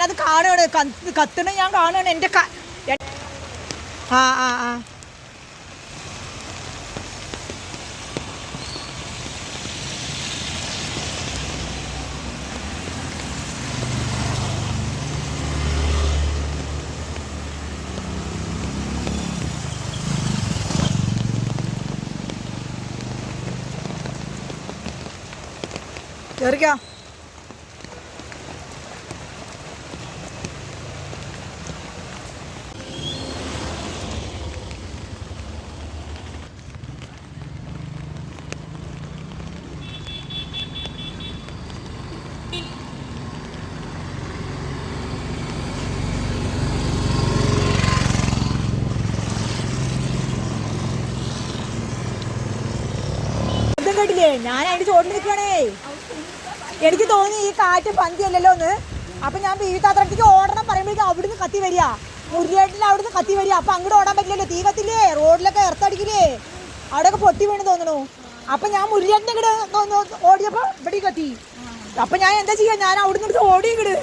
ഞാനത് കാണുകയാണ് കത്ത് കത്തണ ഞാൻ കാണുകയാണ് എന്റെ ആ ആ ആ. കേറിക്കോ. കേട്ടില്ലേ ഞാൻ അതിന്റെ ചോട്ടിൽ നിൽക്കണേ എനിക്ക് തോന്നി ഈ കാറ്റ് പന്തിയല്ലല്ലോ എന്ന്. അപ്പൊ ഞാൻ ബീവിത്താത്രക്ക് ഓടണം പറയുമ്പോഴേക്കും അവിടുന്ന് കത്തി വരിക. മുരിയേട്ടിൽ അവിടുന്ന് കത്തി വരിക. അപ്പൊ അങ്ങോട്ട് ഓടാൻ പറ്റില്ലല്ലോ. തീ കത്തില്ലേ റോഡിലൊക്കെ എർത്തടിക്കില്ലേ? അവിടെയൊക്കെ പൊട്ടി വീണ് തോന്നണു. അപ്പൊ ഞാൻ മുരിയേട്ടിനെ ഇങ്ങോട്ട് ഓടിയപ്പോ ഇവിടെ കത്തി. അപ്പൊ ഞാൻ എന്താ ചെയ്യാ? ഞാൻ അവിടുന്ന് ഓടി ഇങ്ങട്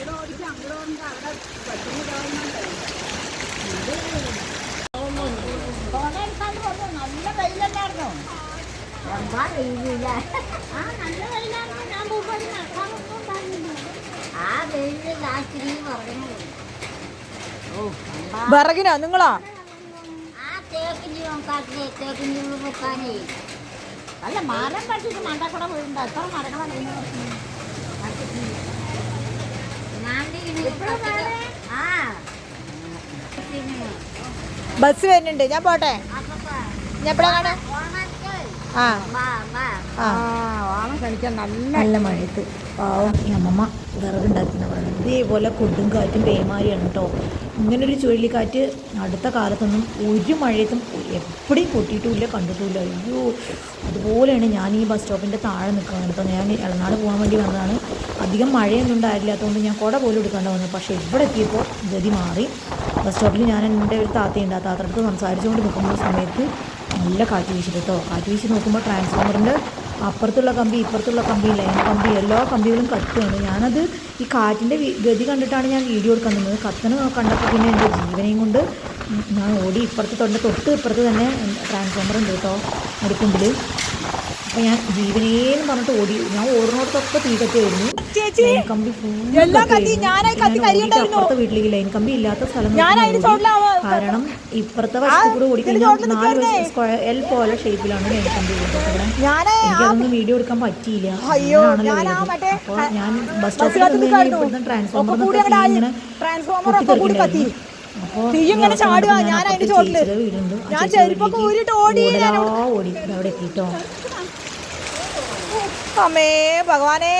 നല്ല വെയിലല്ലായിരുന്നോ എന്താ വെയിലില്ല. ആ നല്ല ഞാൻ പോകുമ്പോൾ നടക്കാനൊന്നും ഉണ്ടായിരുന്നില്ല. ആ വെയിലിൽ ലാസ്റ്റ് പറഞ്ഞു ഓ വിറകിനാ നിങ്ങളാ? ആ തേക്കിന്റെ നോക്കാത്തില്ലേ തേക്കിന്റെ ഉള്ളിൽ വെക്കാനേ അല്ല മരം മണ്ടക്കൂടെ എത്ര മരങ്ങളാണ് ആ. ബസ് വരുന്നുണ്ട്. ഞാൻ പോട്ടെ? അപ്പപ്പാ, ഞാൻ എപ്പോഴാണ് കാണാ നല്ല നല്ല മഴയത്ത്. പാവം ഈ അമ്മമ്മ വിറകുണ്ടാക്കുന്ന പറയുന്നത് ഇതേപോലെ കൊടും കാറ്റും പേമാരിയാണ് കേട്ടോ. ഇങ്ങനൊരു ചുഴലിക്കാറ്റ് അടുത്ത കാലത്തൊന്നും ഒരു മഴയത്തും എപ്പോഴും പൊട്ടിയിട്ടുമില്ല കണ്ടിട്ടുമില്ല. അയ്യോ അതുപോലെയാണ് ഞാൻ ഈ ബസ് സ്റ്റോപ്പിന്റെ താഴെ നിൽക്കുന്നത് കേട്ടോ. ഞാൻ ഇളനാട് പോകാൻ വേണ്ടി വന്നതാണ്. അധികം മഴയൊന്നും ഉണ്ടായില്ലാത്തതുകൊണ്ട് ഞാൻ കുട പോലും എടുക്കാണ്ട് വന്നു. പക്ഷേ ഇവിടെ എത്തിയപ്പോൾ ഗതി മാറി. ബസ് സ്റ്റോപ്പിൽ ഞാൻ എന്റെ ഒരു താത്തയുണ്ട്. ആ താത്തടുത്ത് സംസാരിച്ചുകൊണ്ട് നിൽക്കുന്ന സമയത്ത് നല്ല കാറ്റ് വീശി കേട്ടോ കാറ്റ് വീശി നോക്കുമ്പോൾ ട്രാൻസ്ഫോമറിന്റെ അപ്പുറത്തുള്ള കമ്പി ഇപ്പുറത്തുള്ള കമ്പി ലൈൻ കമ്പി എല്ലാ കമ്പികളും കത്തുകയാണ് ഞാനത് ഈ കാറ്റിന്റെ ഗതി കണ്ടിട്ടാണ് ഞാൻ വീഡിയോ എടുക്കാൻ നിന്നത്. കത്തന കണ്ടപ്പോൾ പിന്നെ എന്റെ ജീവനെയും കൊണ്ട് ഞാൻ ഓടി ഇപ്പുറത്ത് തൊണ്ട തൊട്ട് ഇപ്പുറത്ത് തന്നെ ട്രാൻസ്ഫോമർ ഉണ്ട് കേട്ടോ അടുക്കുമ്പിൽ അപ്പോൾ ഞാൻ ജീവനേന്ന് പറഞ്ഞിട്ട് ഓടി. ഞാൻ ഓടുന്നിടത്തൊക്കെ തീ കത്തിയായിരുന്നു. ലൈൻ കമ്പി. അപ്പുറത്തെ വീട്ടിലേക്ക് ലൈൻ കമ്പി ഇല്ലാത്ത സ്ഥലം. കാരണം ഇപ്പുറത്തെ വശത്ത് കൂടെ ഓടിക്കഴിഞ്ഞാൽ നാല് വശം സ്ക്വയർ എൽ പോലെ ഷേപ്പിലാണ് ലൈൻ കമ്പി ഉള്ളത് എനിക്കതൊന്നും വീഡിയോ എടുക്കാൻ പറ്റിയില്ല. അപ്പോൾ ഞാൻ ബസ് സ്റ്റോപ്പിൽ. ഇവിടുന്ന് ഇങ്ങനെ ചാടുക, ഞാൻ അതിന്റെ ചോട്ടിൽ. ഞാൻ ചെരുപ്പൊക്കെ ഓടി, ഓടി അവിടെ എത്തിട്ടോ. അമ്മേ ഭഗവാനെ.